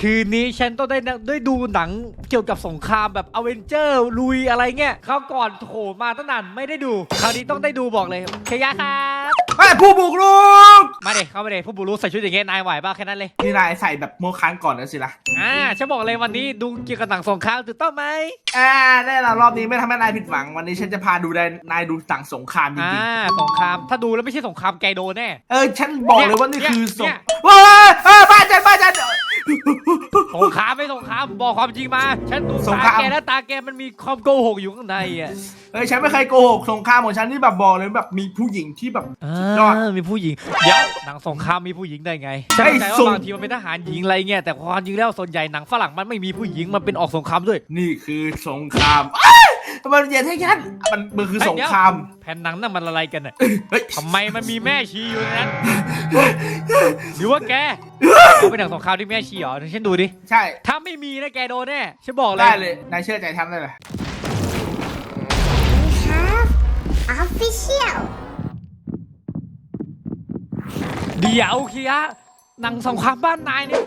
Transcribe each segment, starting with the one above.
คืนนี้ฉันต้องได้นะได้ดูหนังเกี่ยวกับสงครามแบบอเวนเจอร์ลุยอะไรเงี้ยเขาวก่อนโถมาตั้งนานไม่ได้ดู คราวนี้ต้องได้ดูบอกเลยเคยะครับเฮ้ยผู้บุกรุกมาเด็เข้ามาเด็ผู้บุรุษใส่ชุดอย่างเงี้ยนายไหวบ้าแค่นั้นเลยนี่นายใส่แบบโมคันก่อนนะสิล่ะอ่าฉันบอกเลยวันนี้ดูเกี่ยวกับหนังสงครามถูกต้องไหมอ่าแน่ละรอบนี้ไม่ทำให้นายผิดหวังวันนี้ฉันจะพาดูได้นายดูต่างสงครามจอ่าริงสงครามถ้าดูแล้วไม่ใช่สงครามแกโดนแน่ ๆเออฉันบอกเลยว่านี่คือสเนี่งยเฮ้ยเฮ้ยบ้านฉันบ้านฉัน สงครามไม่สงครามบอกความจริงมา ฉันดูสงตาคราม แกแล้วตาแกมันมีความโกหกอยู่ข้างในอะเฮ้ยฉันไม่เคยโกหกสงครามของฉันนี่แบบบอกเลยแบบมีผู้หญิงที่แบบ ยอดามีผู้หญิงเดี๋ยวหนังสงครามมีผู้หญิงได้ไงฉันไอ้เข้าใจสว่างบางทีมันเป็นทหารหญิงอะไรเงี้ยแต่ความจริงแล้วส่วนใหญ่หนังฝรั่งมันไม่มีผู้หญิงมันเป็นออกสงครามด้วย นี่คือสงครามอ้ายทำไมมันเย็นให้ฉันมันมันคือสงคราม แผ่นหนังนั่นมันอะไรกันน่ะเฮ้ย ทำไมมันมีแม่ชีอยู่ในนั้น หรือว่าแกเขาเป็นหนังสงครามที่แม่ชีเหรอฉันดูดิ ใช่ ถ้าไม่มีนะแกโดนแน่ ฉันบอกเลยได้เลย นายเชื่อใจฉันได้เลย We have official. เดี๋ยวเคียะหนังสงครามบ้านนายเนี่ย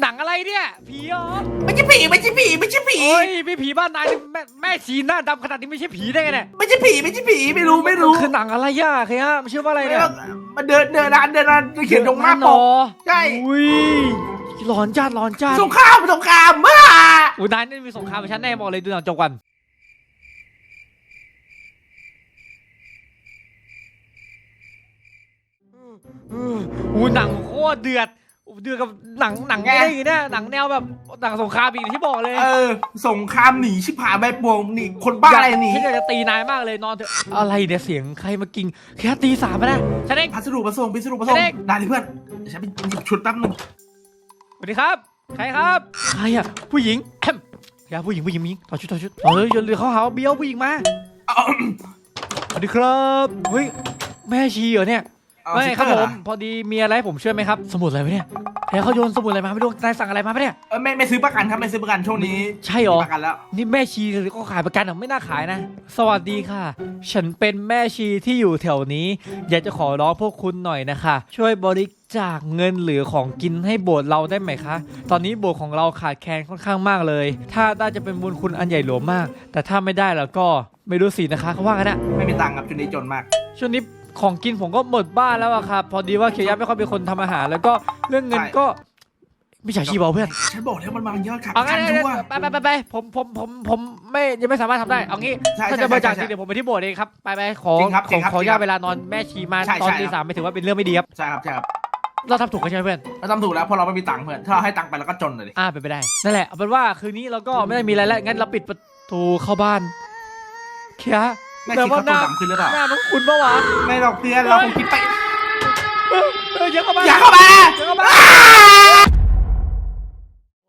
หนังอะไรเนี่ย ผีเหรอไม่ใช่ผีไม่ใช่ผีไม่ใช่ผีโอ้ยพี่ผีบ้านนายนี่แม่แม่ชีหน้าดำขนาดนี้ไม่ใช่ผีได้ไงเนี่ย ไม่ใช่ผีไม่ใช่ผีไม่รู้ไม่รู้คือหนังอะไรย่าเคียะมันชื่อว่าอะไรเนี่ย มันเดินเดินนานเดินนานเขียนตรงหน้าปอ๋กอใช่อุ้ยร้อนจัดร้อนจัดสงครามสงครามบ้าอุ้ยนายนี่มีสงครามกับฉันแน่บอกเลยดูหนังจบกันอุ้ยหนังโคตรเดือด เดือดกับหนังหนังอะไรอย่างเงี้ยเนี่ยหนังแนวแบบหนังสงครามอีกที่บอกเลยเออสงครามหนีชิบหายใบปวงหนีคนบ้าอะไรหนีฉันอยากจะตีนายมากเลยนอนเถอะอะไรเนี่ยเสียงใครมากิงแค่ตีสามมานะฉันเองพัสดุมาส่งพัสดุมาส่งเด็กได้เลยเพื่อนเดี๋ยวฉันไปหยิบชุดแป๊บนึงสวัสดีครับ ใครครับใครอะผู้หญิงแอมอย่าผู้หญิงผู้หญิงผู้หญิงถอดชุดถอดชุดเฮ้ยอย่าลืมเขาหาว่าเบี้ยวผู้หญิงมาเอาสวัสดีครับเฮ้ยแม่ชีเหรอเนี่ยเอา ไม่สติ๊กครับเกอผเหอมพอดีมีอะไรให้ผมช่วยไหมครับ สมุดอะไรวะเนี่ยเฮ้ยเขาโยนสมุดอะไรมาไม่รู้นายสั่งอะไรมาปะเนี่ย เออไม่ไม่ซื้อประกันครับไม่ซื้อประกันช่วงนี้ใช่เหรอ ประกันแล้ว นี่แม่ชีหรือก็ขายประกันเหรอไม่น่าขายนะ สวัสดีค่ะ ฉันเป็นแม่ชีที่อยู่แถวนี้ อยากจะขอร้องพวกคุณหน่อยนะคะ ช่วยบริจาคเงินหรือของกินให้โบสถ์เราได้ไหมคะ ตอนนี้โบสถ์ของเราขาดแคลนค่อนข้างมากเลย ถ้าได้จะเป็นบุญคุณอันใหญ่หลวงมาก แต่ถ้าไม่ได้แล้วก็ไม่รู้สินะคะเขาว่ากันนะไม่มีตังค์ครับช่วงนี้จนมาก ช่วงนี้ ของกินผมก็หมดบ้านแล้วอะครับ พอดีว่าเคียร์ไม่ค่อยเป็นคนทำอาหาร แล้วก็เรื่องเงินใช่ก็มิจฉาชีพเอาเพื่อนฉันบอกแล้วมันมาเยอะครับเอากังั้นนทั่ว ไปไปไปไปผมผมผมผมไม่ยังไม่สามารถทำได้ เอางี้ใช่ถ้าใช่จะบริจาคใช่จริงเดี๋ยวผมไปที่โบสถ์เองครับไปไปขอจริงครับขจริองครับขออนุจริงครัญาตบเวลานอนแม่ชีมาใช่ตอนใช่ ตีครับสามไม่ถือว่าเป็นเรื่องไม่ดีครับใช่ครับใช่ครับเราทำถูกกันใช่ไหมเพื่อน เราทำถูกแล้วเพราะเราไม่มีตังค์เพื่อนถ้าเราให้ตังค์ไปแล้วก็จนเลยดิอ่าเป็นไปได้ นั่นแหละเอาเป็นว่าคืนนี้เราก็ไม่ได้มีอะไรแล้วงั้นเราปิดประตูเข้าบ้าน เคีย ร์แม่แต่คิดว่าเขาหตัวน้าดำขึ้นหรือเปล่า หน้าน้องคุณปะวะไม่หรอกเพื่อนเราคงคิดไป เออเอออย่าเข้ามาอย่าเข้ามาอย่าเข้ามา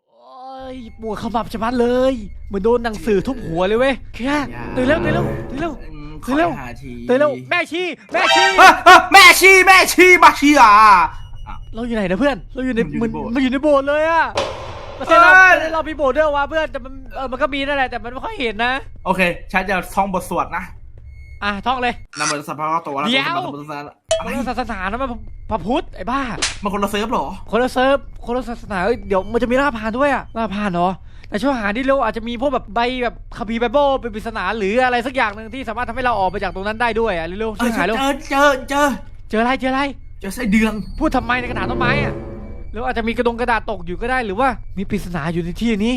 โอ้ยปวดขมับชะมัดเลย เหมือนโดนหนังสือทุบหัวเลยเว้ยแค่ตื่นเร็วตื่นเร็วตื่นเร็วอืมขตื่อนเร็ว หาทีตื่นเร็วแม่ชีแม่ชี เฮ้ยเฮ้ยแม่ชีแม่ชีมาชีอะ เราอยู่ไหนนะเพื่อน เราอยู่ในมันมันอยู่ในโบสถ์ มันอยู่ในโบสถ์เลยอะประเทศเราเอ้ยประเทศเรามีโบสถ์ด้วยวะเพื่อนแต่มันเออมันก็มีนั่นแหละแต่มันไม่ค่อยเห็นนะ โอเคฉันจะท่องบทสวดนะ อะท่องเลยนำเหมือนสัพพะตัวแล้วเดี๋ยวตัวมันอะไรคนละศาสนานะมันพระพุทธไอ้บ้า มันคนละเซิร์ฟเหรอ คนละเซิร์ฟคนละศาสนาเอ้ยเดี๋ยวมันจะมีล่าผ่านด้วยอะล่าผ่านเหรอแต่ช่วยหาที่เร็วอาจจะมีพวกแบบใบแบบคัมภีร์ไบเบิลเป็นปริศนาหรืออะไรสักอย่างหนึ่งที่สามารถทำให้เราออกไปจากตรงนั้นได้ด้วยอะเร็วๆเอช่วอยหาเร็วเจอเจอเจอเจออะไรเจออะไร เจอไส้เดือนพูดทำไมในกระถางต้นไม้อะหรืออาจจะมีกระดงกระดาษตกอยู่ก็ได้หรือว่ามีปริศนาอยู่ในที่นี้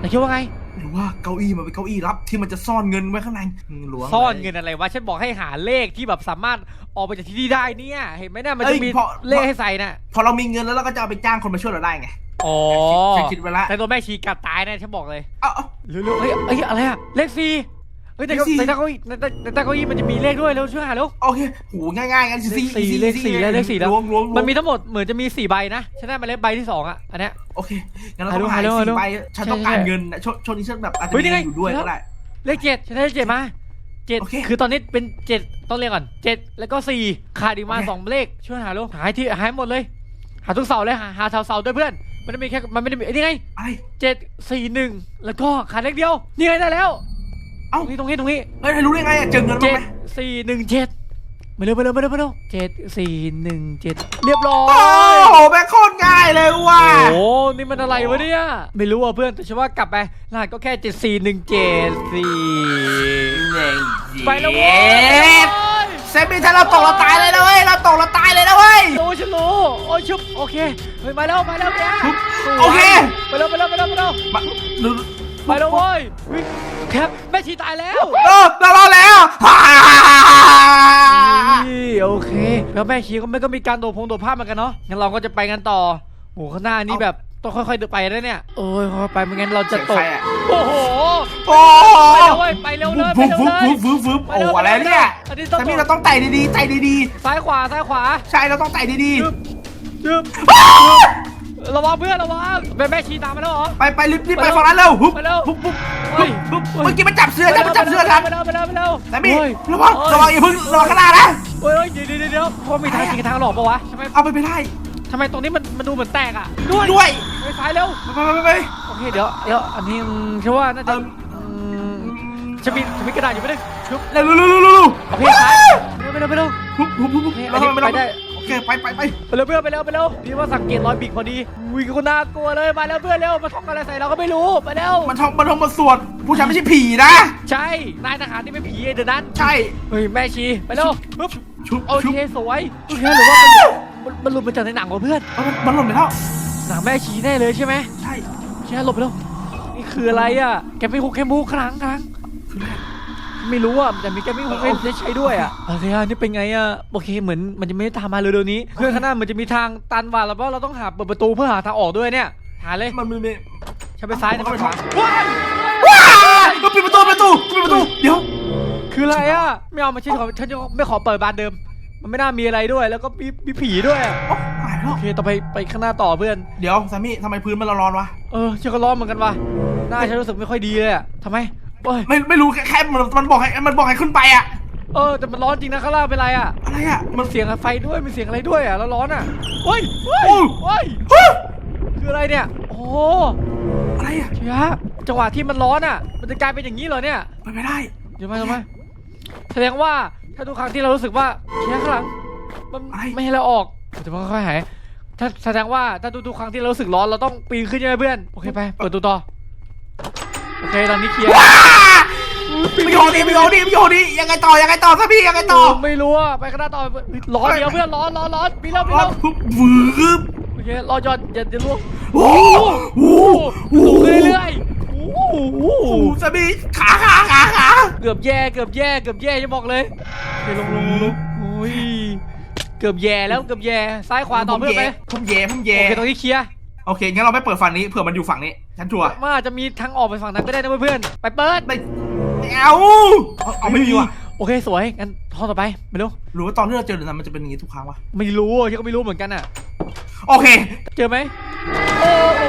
นายคิดว่าไง หรือว่าเก้าอี้มันเป็นเก้าอี้ลับที่มันจะซ่อนเงินไว้ข้างในอืมหลวงซ่อนเงินอะไรวะฉันบอกให้หาเลขที่แบบสามารถออกไปจากที่นี่ได้เนี่ยเห็นไหมเนี่ยมันจะมีเลขให้ใส่น่ะพอเรามีเงินแล้วเราก็จะเอาไปจ้างคนมาช่วยเราได้ไงอ๋อฉันคิดไว้ละแต่ตัวแม่ชีกัดตายแน่ฉันบอกเลย เอ้าเอ้าเร็วๆเฮ้ยเฮ้ยอะไรอะเลขสี่ เฮ้ยแต่เลขสี่แต่แต่เก้าอี้แต่แต่แต่เก้าอี้มันจะมีเลขด้วยเร็วช่วยหาเร็ว โอเคโหง่ายๆกันสิเลขสี่เลขสี่แล้วเลขสี่แล้ว ล้วงล้วงล้วงมันมีทั้งหมดเหมือนจะมีสี่ใบนะฉันได้มาเลขใบที่สองอะอันเนี้ย โอเคงั้นเราต้องหาหาเร็วสี่หาเร็วใบฉันต้องใช่การใช่เงินนะช่วงช่วงนี้ฉันแบบอาจจะเฮ้ยมีนี่ไง เงินอยู่ด้วยแล้วก็ได้ เลขเจ็ดฉันได้เลขเจ็ดมาเจ็ดโอเคคือตอนนี้เป็นเจ็ดต้องเรียกก่อนเจ็ดแล้วก็สี่ขาดอีกมาโอเค สองเลขช่วยหาเร็วหาให้ที่หาให้หมดเลย หาทุกเสาเลยหาหาเสาเสาด้วยเพื่อน มันไม่ได้มีแค่มันไม่ได้มีไอ้นี่ไง ไอ้เจ็ดสี่หนึ่งแล้วก็ขาดเลขเดียวนี่ไงได้แล้ว เอ้า ตรงนี้ตรงนี้ตรงนี้เฮ้ยรู้ได้ไงอะเจอเงินบ้าเจ็งดไหมสี่หนึ่งเจ็ดมาเร็วมาเร็วมาเร็วมาเร็วเจ็ดสี่หนึ่งเจ็ดเรียบร้อโอ้ย โหแม่งโคตรง่ายเลยว่ะ โอ้นี่มันอะไรวะเนี่ย ไม่รู้อะเพื่อน แต่ฉันว่ากลับไปรหัสก็แค่เจ็ดสี่หนึ่งเจ็ดสี่ไปแล้วเว้ยเซฟบี้ถ้าเราตกเราตายเลยนะเว้ย เราตกเราตายเลยนะเว้ย โอ้ฉันรู้โอ้ยชุบ โอเคเฮ้ยมาแล้วมาแล้วแกชุบสวยโอเค ไปแล้วไปแล้วไปแล้วไปแล้วมาดู ไปแล้วเว้ยเฮ้ยแคปแม่ชีตายแล้วเออเรารอดแล้วฮ่านี่โอเค แล้วแม่ชีก็ไม่ก็มีการโดดพงโดดภาพเหมือนกันเนาะงั้นเราก็จะไปกันต่อโอ้ข้างหน้านี่แบบต้องค่อยๆเดินไปนะเนี่ยโอ้ยค่อยๆไปไม่งั้นเราจะตกเสียงใครอะ โอ้โหโอ้ไปเร็วเว้ยไปเร็วเลยไปฟึบเร็วฟึบเลยฟึบฟึบฟึบไปโอ้เร็วอะไรเนี่ยอันนี้ต้องแต่นี่เราต้องไต่ดีๆไต่ดีซ้ายขวาซ้ายขวาๆ ใช่เราต้องไต่ดีจึ๊บจึ๊บ ระวังเพื่อนระวังแม่แม่ชีตามมาแล้วเหรอๆไปไปรีบรีบไปฝั่งนั้นเร็วฮึบไปเร็วฮึบฮึบเฮ้ยฮึบเมื่อกี้มันจับเสื้อจับมันจับเสื้อทันไปเร็วไปเร็วไปเร็วแต่มี่เฮ้ยระวังระวังอย่าเพิ่งระวังข้างหน้านะเฮ้ยเฮ้ยเดี๋ยวเดี๋ยวเดี๋ยวเพราะมีทางจริงกับทางหลอกปะวะทำไมเอาไปไม่ได้ทำไมตรงนี้มันมันดูเหมือนแตกอะด้วยด้วยไปซ้ายเร็วไปไปไปไปโอเคเดี๋ยวเดี๋ยวอันนี้อืมฉันว่าน่าจะเอิ่มอืมจะมีจะมีกระดาษอยู่ไหมเนี่ยชุบเร็วเร็วเร็วเร็วเร็วโอเคซ้ายไปเร็วไปเร็วฮึบฮึบฮึบฮึบโอเคเราทำไมอันนี้เราไปได้โอ เคไปไปไปไปเร็วเพื่อนไปเร็วไปเร็วพี่ว่าสังเกตรอยบิกพอดีวิ่งคนน่ากลัวเลยมาแล้วเพื่อนเร็วมาท่องอะไรใส่เราก็ไม่รู้ไปเร็วมันท่องมันท่องมาสวดผู้ชายไม่ใช่ผีนะ ใช่นายทหารที่เป็นผีเดี๋ยวนั้นใช่เฮ้ยแม่ชีไปเร็วปึ๊บชุบโอชุบเคสวยโอเคหรือว่ามันมันมันหลุดมาจากในหนังวะเพื่อนเอามันมันหล่นไปแล้วหนังแม่ชีแน่เลยใช่ไหมใช่แค่หลบไปแล้วนี่คืออะไรอะแกไม่คุกแคมูครั้งครั้ง ไม่รู้อะแต่มีแกไม่คุกให้ได้ใช้ด้วยอะโอเคอะนี่เป็นไงอะโอเคเหมือนมันจะไม่ได้ตามมาเร็วๆนี้เพื่อนข้างหน้ามันจะมีทางตันว่ะแล้วเราต้องหาเปิดประตูเพื่อหาทางออกด้วยเนี่ยหาเลยมันมีมีฉันไปซ้ายนะเอาไปไปขวาว้ายว้ายก็ปิดประตูปิดประตูปิดประตูเดี๋ยว คืออะไรอะไม่เอามาฉันขอฉันจะไม่ขอเปิดบานเดิม มันไม่น่ามีอะไรด้วย แล้วก็มีมีผีด้วยอะโอ้หายแล้วโอเคต่อไปไปข้างหน้าต่อเพื่อน เดี๋ยวสามีทำไมพื้นมันร้อนๆวะเออฉันก็ร้อนเหมือนกันว่ะหน้าฉันรู้สึกไม่ค่อยดีเลยอะทำไม เอ้ยไม่ไม่รู้แค่แค่มันมันบอกให้มันบอกให้ขึ้นไปอะเออแต่มันร้อนจริงนะข้างล่างเป็นไรอะ อะไรอะมันเสียงไฟด้วยมีเสียงอะไรด้วยอะแล้วร้อนอะเฮ้ยเฮ้ยโอ้เฮ้ยฮะคืออะไรเนี่ย โอ้อะไรอะเชียจังหวะที่มันร้อนอะ มันจะกลายเป็นอย่างนี้เหรอเนี่ย ไปไม่ได้ เดี๋ยวมาเดี๋ยวมาแสดงว่าถ้าทุกครั้งที่เรารู้สึกว่าเชียข้างหลังมันไม่ให้เราออกเดี๋ยวมันค่อยๆหายถ้าแสดงว่าถ้าทุกๆครั้งที่เรารู้สึกร้อนเราต้องปีนขึ้นใช่ไหมเพื่อนโอเคไปเปิดตัวต่อ โอเคตอนนี้เคลียร์ว้าไม่โยนดิไม่โยนดิไม่โยนดิยังไงต่อยังไงต่อสามียังไงต่อไม่รู้อะไปข้างหน้าต่อร้อนเดียวเพื่อนร้อนร้อนร้อนปีนแล้วปีนร้อแล้นวปุ๊บวืบโอเครอจอดอย่าอย่าล่วงโอ้โหโอ้โหสูงขึ้นเรื่อยๆโอ้โหโอ้โหสามีขาขาขาขาเกือบแย่เกือบแย่เกือบแย่จะบอกเลยโอเคลงลงลงลงโอ้ยเกือบแย่แล้วเกือบแย่ซ้ายขวาต่อเพื่อนไปผมเย่ผมเย่โอเคตรงนี้เคลียร์โอเคงั้นเราไม่เปิดฝั่งนี้เผื่อมันอยู่ฝั่งนี้ ฉันชัวร์มันอาจจะมีทางออกไปฝั่งนั้นก็ได้นะเพื่อนๆไปเปิดไม่ไม่เอาเอาเอาไม่มีว่ะโอเคสวยงั้นท่อต่อไปไปเร็วหรือว่าตอนที่เราเจอเดือนนั้นมันจะเป็นอย่างนี้ทุกครั้งวะไม่รู้อะฉันก็ไม่รู้เหมือนกันอะโอเคเจอไหมโอ้โห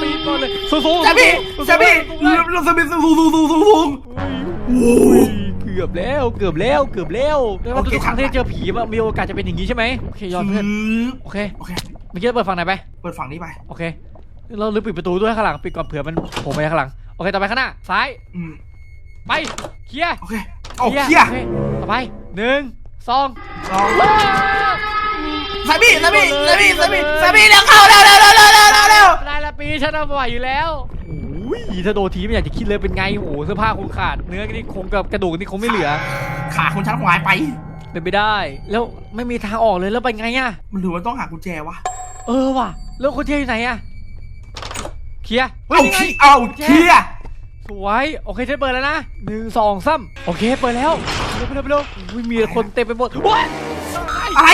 ปีนก่อนเลยสูงสูงสามีสูงสามีสูงเลยเราสามีสูงสูงสูงสูงสูงโอ้โหเกือบแล้วเกือบแล้วเกือบแล้วแต่ว่าโอเคทุกครั้งครับที่เจอผีมันมีโอกาสจะเป็นอย่างนี้ใช่ไหมโอเคยอมเพื่อนโอเคโอเคเมื่อกี้เปิดฝั่งไหนไป เปิดฝั่งนี้ไป โอเค เราลืมปิดประตูด้วยข้างหลังปิดก่อนเผื่อมันโผล่มาจากข้างหลังโอเคต่อไปข้างหน้าซ้ายอืมไปเคลียร์โอเคโอ้เคลียร์โอต่อไปหนึ่งสองสองว้าวสามีสามีสามีสามีสามีเร็วเข้าเร็วเร็วเร็วเร็วเร็วเร็วเร็วได้ละปีฉันเอาไหวอยู่แล้วโอ้ยถ้าโดนทีไม่อยากจะคิดเลยเป็นไงโอ้โหเสื้อผ้าคงขาดเนื้อนี่คงกับกระดูกนี่คงไม่เหลือ ขาคนชั้นหายไปเป็นไปได้ แล้วไม่มีทางออกเลยแล้วไปไงอะมันหรือว่าต้องหากุญแจวะเออว่ะแล้วคนเที่ยวอยู่ไหนอะ เคลียร์เอานี่ไงขี้เอาเคลียร์สวยโอเคฉันเปิดแล้วนะหนึ่งสองสามโอเคเปิดแล้วเร็วไปเร็วไปเร็วอุ้ยมีคนเต็มไปหมดว้ายอะไร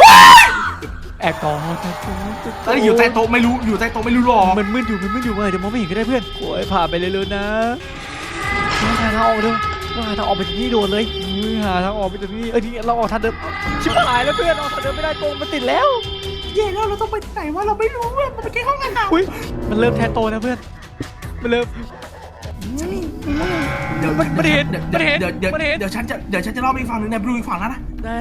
ว้ายแอบกอดแอบกอดตอนนี้อยู่ใต้โต๊ะไม่รู้อยู่ใต้โต๊ะไม่รู้หรอกมันมืดอยู่มันมืดอยู่เว้ยเดี๋ยวมองไม่เห็นก็ได้เพื่อนโอ้ยผ่านไปเร็วๆนะต้องหาทางออกเด้อต้องหาทางออกไปจากที่โดนเลยอุ้ยหาทางออกไปจากที่เอ้ยนี่เราออกทางเดิมชิบหายแล้วเพื่อนออกทางเดิมไม่ได้โกงมันติดแล้ว เย่แล้วเราต้องไปที่ไหนวะเราไม่รู้อะมันเป็นแค่ห้องอาหารอุ้ยมันเริ่มแทนโตนะเพื่อน มันเริ่ม เดี๋ยวมันมันเห็นดี๋ยวมันเห็นเดี๋ยวเดี๋ยวมันเห็น เดี๋ยวฉันจะเดี๋ยวฉันจะรอบอีกฝั่งหนึงนะบลูอีกฝั่งแล้วนะได้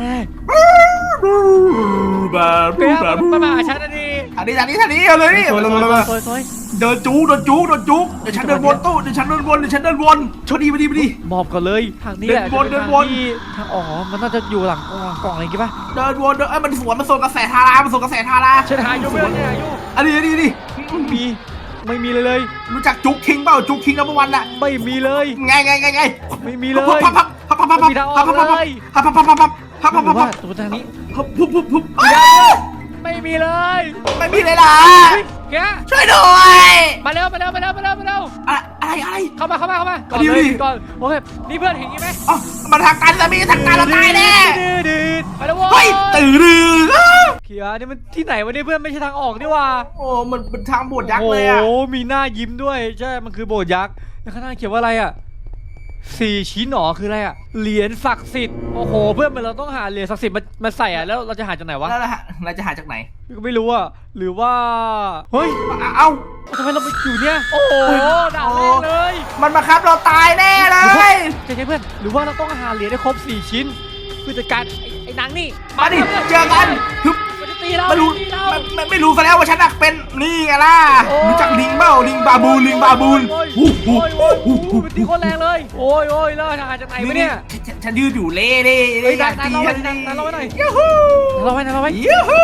แบบเพื่อนมันมาหาฉันนะดิอันนี้อันนี้อันนี้เอาเลยนี่สวยสวยมาสวยสวย เดินจู๊โดนจู๊โดนจู๊เดี๋ยวฉันเดินวนตู้เดี๋ยวฉันเดินวนเดี๋ยวฉันเดินวนโชคดีไปดีไปดีมอบก่อนเลยทางนี้แหละเดินวนจะป็เดินวนทางที่ทางอ๋อมันน่าจะอยู่หลังกล่องหลังกล่องอะไรอย่างงี้ป่ะเดินวนเดินเอ้ยมันสวนมันสวนกระแสทารามันสวนกระแสทาราฉันหาอยู่เพื่อนเนี่ยอยู่อันนี้อันนี้อันนี้มีไม่มีเลยเลย รู้จักจุ๊กคิงเปล่าจุ๊กคิงนับวันน่ะไม่มีเลย ไงไงไงไงไม่มีเลยพับพับพับพับพับพับไม่มีทางออกเลยพับพับพับพับพับพับพับหรืพัอบว่าตัวทางนี้พับพุบพุบพุบไม่มีเลยไม่มีเลยล่ะเฮ้ย แกช่วยด้วยมาเร็วมาเร็วมาเร็วมาเร็วมาเร็วอะไรอะไรอะไร เข้ามาเข้ามาเข้ามาก่อนดีเลยดีก่อนโอเคนี่เพื่อนเห็นงี้ไหมอ๋อมาทางการจะมีทางการเราตายแน่ดื้อดื้อไปแล้วโว้เฮ้ยยตื่นดื้อเขียนี่มันที่ไหนวะเนี่ยเพื่อนไม่ใช่ทางออกนี่หว่าโอ้มันเป็นทางโบดยักษ์เลยอะโอ้โหมีหน้ายิ้มด้วยใช่มันคือโบสถ์ยักษ์แล้วข้างหน้าเขียนว่าอะไรอะ สี่ชิ้นหนอคืออะไรอะเหรียญศักดิ์สิทธิ์โอ้โห เพื่อนมันเราต้องหาเหรียญศักดิ์สิทธิ์มามาใส่อะแล้วเราจะหาจากไหนวะแล้วเราจะหาจากไหน ก็ไม่รู้อะหรือว่าเฮ้ยเอ้าทำไมเราไปอยู่เนี่ยโอ้โหด่าแรกเลยมันมาครับเราตายแน่เลยใช่ใช่เพื่อนหรือว่าเราต้องหาเหรียญให้ครบสี่ชิ้นเพื่อจัดการไอ้ไอ้นางนี่มาดิพื่เจอกันฮึบมันจะ ตีเราไม่รู้นจะตีเราไม่ไม่ไม่รู้ซะแล้วว่าฉันน่ะเป็นนี่ไงล่ะโอ้ยรู้จักลิงเปล่าลิงบาบูนลิงบาบูนโอ้ยฮู้ฮู้โอ้ยโอ้ฮู้ยโอ้ยมันตีโคตรแรงเลย โอ้ยโอ้ยแล้วหาจากไหนวะเนี่ยฉัฉัฉันยืนอยู่เล่เล่เฮ้เล่ยอยากดันตีดัฉันนเราไว้หน่อยดันเราไว้หน่อยยูฮูเราไว้นะเราไว้ยูฮู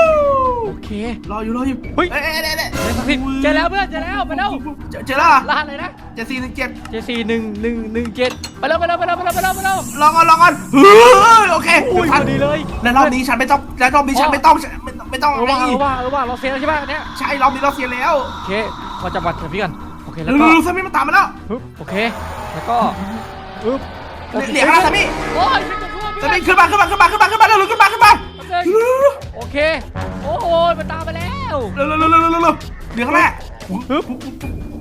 โอเค รออยู่รออยู่เฮ้ย เอ้ยเอ้ยเอ้ยเอ้ยเจอศักดิ์สิทธิ์เจอแล้วเพื่อนเจอแล้วไปแล้วเจอเจอแล้วเหรอรหัสเลยนะเจดสี่หนึ่งเจ็ดเจสี่หนึ่งหนึ่งหนึ่งเจ็ดไปแล้วไปแล้วไปแล้วไปแล้วไปแล้วไปแล้วลองก่อนลองก่อนเฮ้ยโอเคอุ้ยพทันอดีเลย แล้วรอบนี้ฉันไม่ต้องแล้วรอบนี้ฉันไม่ต้องไม่ ไม่ต้องเออะอไรว่าเออีอกว่าเออว่าเราเซฟแล้วใช่ป่ะเนี่ยใช่รอบนี้เราเสียแล้วโอเคเราจับบัตรเถอะพี่กันโอเคแล้วเร็ก็วๆๆซามี่มันตามมาแล้วปึ๊บโอเคแล้วก็ปึ๊บโอคเหลียกแล้วซามี่โอ้ยไม่ต้องกลัวซาเพื่อนมี่ขึ้นมาขึ้นมาขึ้นมาขึ้นมาขึ้นมาเร็วๆขึ้นมาขึ้นมาแป๊บนึงโอเค โอ้โหมันตามมาแล้วเร็วๆเร็วๆเร็วๆเร็วๆเร็วๆเหลียกข้างหน้าปึ๊บ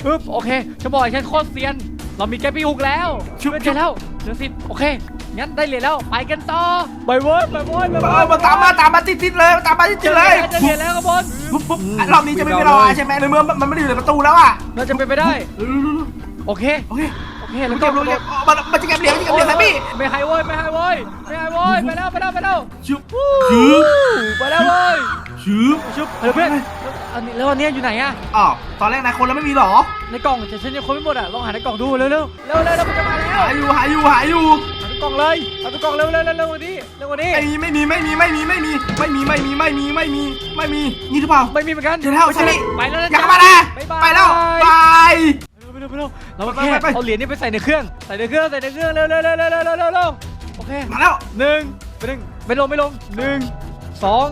ปึ๊บโอเคจะบอกให้ฉันโคตรเซียน เรามีแกปปี้ฮุกแล้วช่วยเจอแล้วเหลือสิบโอเค งั้นได้เหรียญแล้วไปกันต่อไปเว้ยไปเว้ยไปเอเว้อยมาตามมาตามมาติดๆเลยตามมาติเจดอๆเลแล้วยเจอเหรียญแล้วครับบอลปุ๊บปุ๊บอะรอบนี้จะไม่เป็นรอใช่ไหมในเมื่อมันไม่ได้อยู่ในประตูแล้วอะเราจะไปนไปได้เร็วๆโอเคๆโอเคโอเคมัแล้นวเก็ก็บรู้เก็บอ๋อมันมันจะเก็บเหรียญมันจะเก็บเหรียญซามี่ไม่ให้เว้ยไม่ให้เว้ยไม่ให้เว้ยไปแล้วไปแล้วไปแล้วชุบชืบไปแล้วเว้ยชืบชุบเฮ้ยเพื่อนอันนี้แล้วอันเนี้ยอยู่ไหนอะอ๋อตอนแรกนายคนแล้วไม่มีหรอในกล่องแต่ฉันยังค้นไม่หมดอะลองหาในกล่องดูเร็วเร็วเร็วเร็วเร็วมันจะมาแล้วหาอยู่หาอยู่หาอยู่หาใน กล่องเลยหาในกล่องเร็วเร็วเร็วเร็วกวันนี้เร็วกวันนี้ ไม่มีไม่มีไม่มีไม่มีไม่มีไม่มีไม่มีไม่มีไม่มีไม่มีนี่หรือเปล่าไม่มีเหมือนกันเดี๋ยวแล้วไม่ใช่ซามิไปแล้วนะอย่าจ๊ะเข้ามานะบ๊ายบายไปแล้วบายไปเร็วไปเร็วเราไปแค่ไปไปเอาเหรียญนี้ไปใส่ในเครื่องใส่ในเครื่องใส่ในเครื่องเร็วเร็วเร็วเร็วเร็วเร็วเร็วเร็วโอเคมาแล้วหนึ่งไปหนึ่งไม่ลงไม่ลงหนึ่งสอง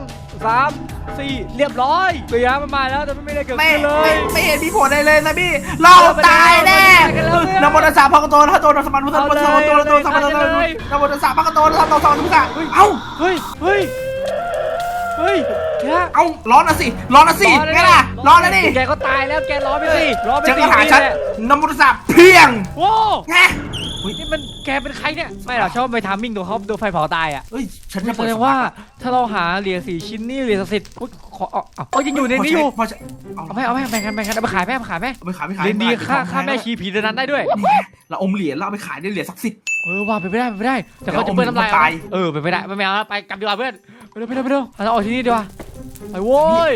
สาม สี่เรียบร้อยเสียมันมาแล้วแต่ไม่ได้เกิดไม่ขึ้นเลไม่ย ไม่เห็นมีผลอะไรเลยนะพี่ เราตายแน่นโมตัสสะพระกโตนะโตนะสมันุสัมพุทโตโตโตสัมพุทโตนโมตัสสะพระกโตนะสัมโตสัมพุทธะเอ้า เฮ้ยเฮ้ยเฮ้ยแกเอ้าร้อนนะสิร้อนนะสิไงล่ะร้อนนะนี่แกก็ตายแล้วแกร้อนไปสิร้อนไปเจอสิกระถาฉันแหละนโมตัสสะเพียงโว้ไง นี่มันแกเป็นใครเนี่ย ไม่หรอกชอบไปทามมิ่งตัวเขาโดนไฟเผาตายอะเฮ้ยฉันจะแสเปิดดงว่าถ้าเราหาเหรียญสี่ชิ้นนี่เหรียญศักดิ์สิทธิ์อุ๊ยขอเอาเอาเอายังอยู่ในนี้อยู่พอจะเอาเอาไหมเอาไหมแบ่งกันแบ่งกันเอาไปขายไหมเอาไปขายไหมไปขายไปขายเหรียญดีค่าค่าแม่ชีผีเดือนนั้นได้ด้วย เราอมเหรียญเราเอาไปขายได้เหรียญศักดิ์สิทธิ์เออว่าไปไม่ได้ไปไม่ได้ แต่เขาจะเปิดน้ำลายเดี๋ยวเอาเอาตาย เออไปไม่ได้ไม่เอาแล้วไปกลับดีกว่าเพื่อนไปเร็วไปเร็วไปเร็วเราออกที่นี่ดีกว่าไปโว้ย